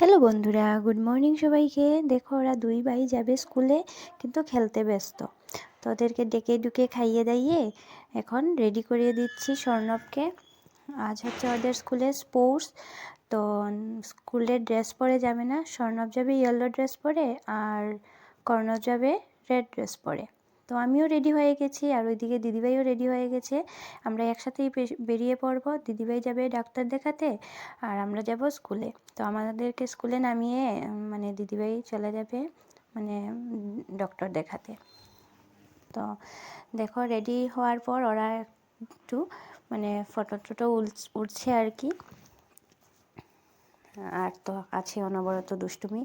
Hello বন্ধুরা, good morning সবাইকে। দেখো ওরা দুই ভাই যাবে স্কুলে, কিন্তু খেলতে ব্যস্ত। তো ওদেরকে ডেকে ডুকে খাইয়ে দাইয়ে এখন রেডি করিয়ে দিচ্ছি স্বর্ণবকে। আজ হচ্ছে ওদের স্কুলে স্পোর্টস তো স্কুলের ড্রেস পরে যাবে না। স্বর্ণব যাবে ইয়েলো ড্রেস পরে আর কর্ণব যাবে রেড ড্রেস পরে। তো আমিও রেডি হয়ে গেছি আর ওইদিকে দিদিভাইও রেডি হয়ে গেছে। আমরা একসাথেই বেরিয়ে পড়ব। দিদিভাই যাবে ডাক্তার দেখাতে আর আমরা যাব স্কুলে। তো আমাদেরকে স্কুলে নামিয়ে মানে দিদিভাই চলে যাবে মানে ডক্টর দেখাতে। তো দেখো রেডি হওয়ার পর ওরা একটু মানে ফটো টটো উঠছে আর কি। আর তো আছে অনবরত দুষ্টুমি।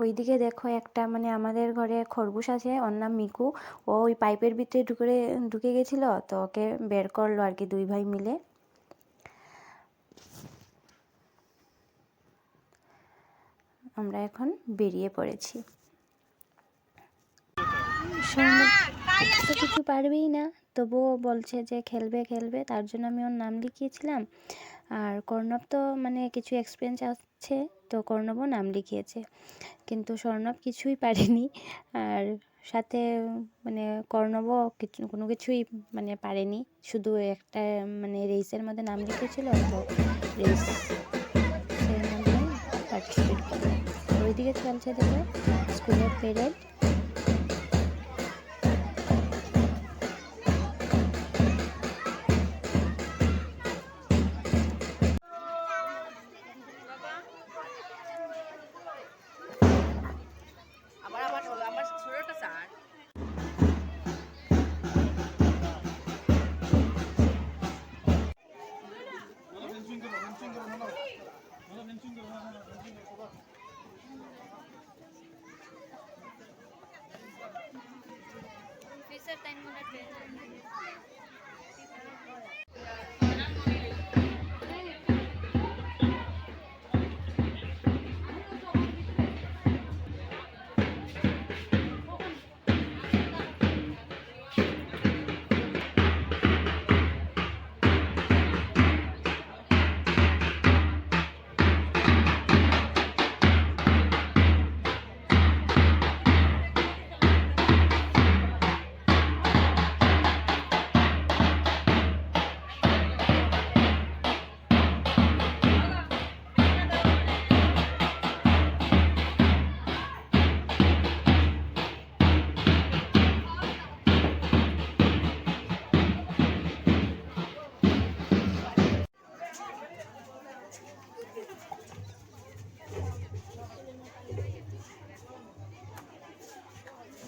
ওইদিকে দেখো একটা মানে আমাদের ঘরে খরগোশ আছে, ওর নাম মিকু। ও ওই পাইপের ভিতরে ঢুকে ঢুকে গেছিল, তো ওকে বের করল আর কি দুই ভাই মিলে। আমরা এখন বেরিয়ে পড়েছি। তো কিছু পারবেই না, তবুও বলছে যে খেলবে খেলবে, তার জন্য আমি ওর নাম লিখিয়েছিলাম। আর কর্ণব তো মানে কিছু এক্সপিরিয়েন্স আছে, তো কর্ণবও নাম লিখিয়েছে। কিন্তু স্বর্ণব কিছুই পারেনি। আর সাথে মানে কর্ণবও কিছু, কোনো কিছুই মানে পারেনি। শুধু একটা মানে রেসের মধ্যে নাম লিখেছিল, তো রেস পার্টিসিপেট করে ওইদিকে চলছে দেখো স্কুলের ceritain mudah-mudahan.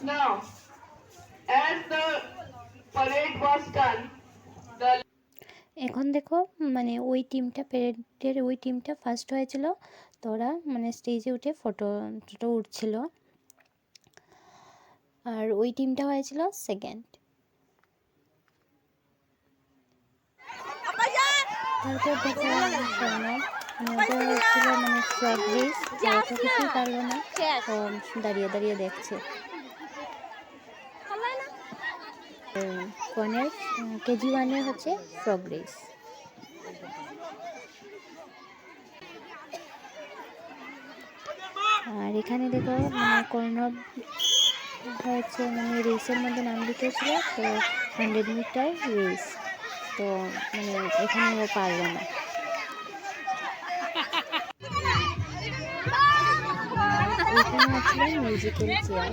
Now, as the parade was done, এখন দেখো মানে ওই টিমটা প্যারেডের ওই টিমটা ফার্স্ট হয়েছিল। তো ওরা মানে স্টেজে উঠে ফটো টটো উঠছিল। আর ওই টিমটা হয়েছিল সেকেন্ড তারপর দেখো মানে মানে তো পারল না। দাঁড়িয়ে দাঁড়িয়ে দেখছে। কনের কেজি ওয়ানের হচ্ছে প্রগ্রেস আর এখানে দেখো মানে কর্ণব হচ্ছে মানে রেসের মধ্যে নাম লিখেছিল তো হান্ড্রেড মিটার রেস তো মানে এখানে ও পারল না। এখানে হচ্ছিল মিউজিক্যাল চেয়ার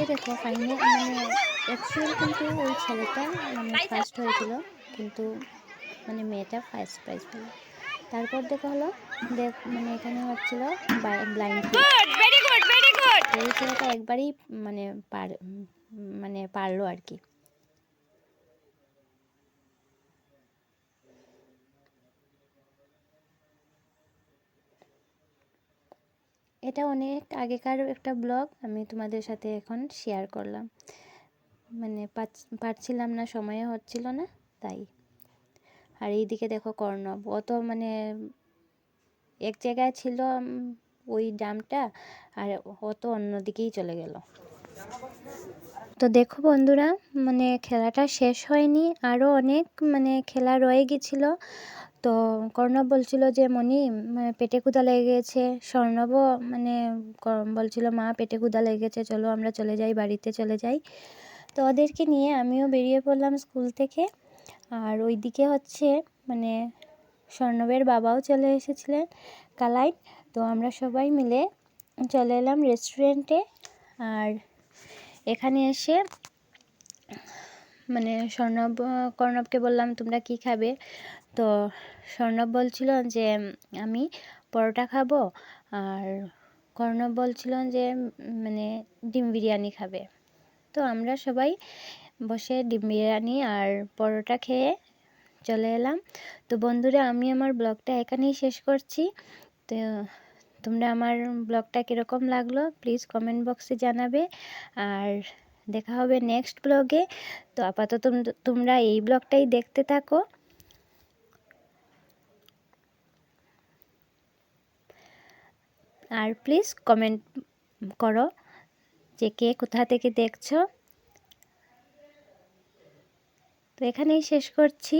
আর দেখো ফাইনাল মানে অ্যাকচুয়াল কিন্তু ওই ছেলেটা মানে ফার্স্ট হয়েছিল কিন্তু মানে মেয়েটা ফার্স্ট প্রাইজ পেল। তারপর দেখা হলো দেখ মানে এখানে হচ্ছিল ব্লাইন্ড এই ছেলেটা একবারই মানে পার মানে পারল আর কি। এটা অনেক আগেকার একটা ব্লগ, আমি তোমাদের সাথে এখন শেয়ার করলাম। মানে পারছিলাম না সময় হচ্ছিল না, তাই। আর এইদিকে দেখো কর্ণব অত মানে এক জায়গায় ছিল ওই ডামটা, আর অত অন্যদিকেই চলে গেল। তো দেখো বন্ধুরা মানে খেলাটা শেষ হয়নি আরও অনেক মানে খেলা রয়ে গেছিল। তো কর্ণব বলছিল যে মনি মানে পেটে ক্ষুদা লেগে গেছে। স্বর্ণবও মানে বলছিল, মা, পেটে ক্ষুদা লেগে গেছে, চলো আমরা চলে যাই, বাড়িতে চলে যাই। তো ওদেরকে নিয়ে আমিও বেরিয়ে পড়লাম স্কুল থেকে। আর ওইদিকে হচ্ছে মানে স্বর্ণবের বাবাও চলে এসেছিলেন কালাই তো আমরা সবাই মিলে চলে এলাম রেস্টুরেন্টে। আর এখানে এসে মানে স্বর্ণব, কর্ণবকে বললাম, তোমরা কি খাবে? তো স্বর্ণব বলছিল যে, আমি পরোটা খাব আর কর্ণব বলছিল যে মানে ডিম বিরিয়ানি খাবে। তো আমরা সবাই বসে ডিম বিরিয়ানি আর পরোটা খেয়ে চলে এলাম। তো বন্ধুরা, আমি আমার ব্লগটা এখানেই শেষ করছি। তো তোমরা আমার ব্লগটা কীরকম লাগল প্লিজ কমেন্ট বক্সে জানাবে। আর দেখা হবে নেক্সট ব্লগে। তো আপাতত তোমরা এই ব্লগটাই দেখতে থাকো। আর প্লিজ কমেন্ট করো যে কে কোথা থেকে দেখছ। তো এখানেই শেষ করছি।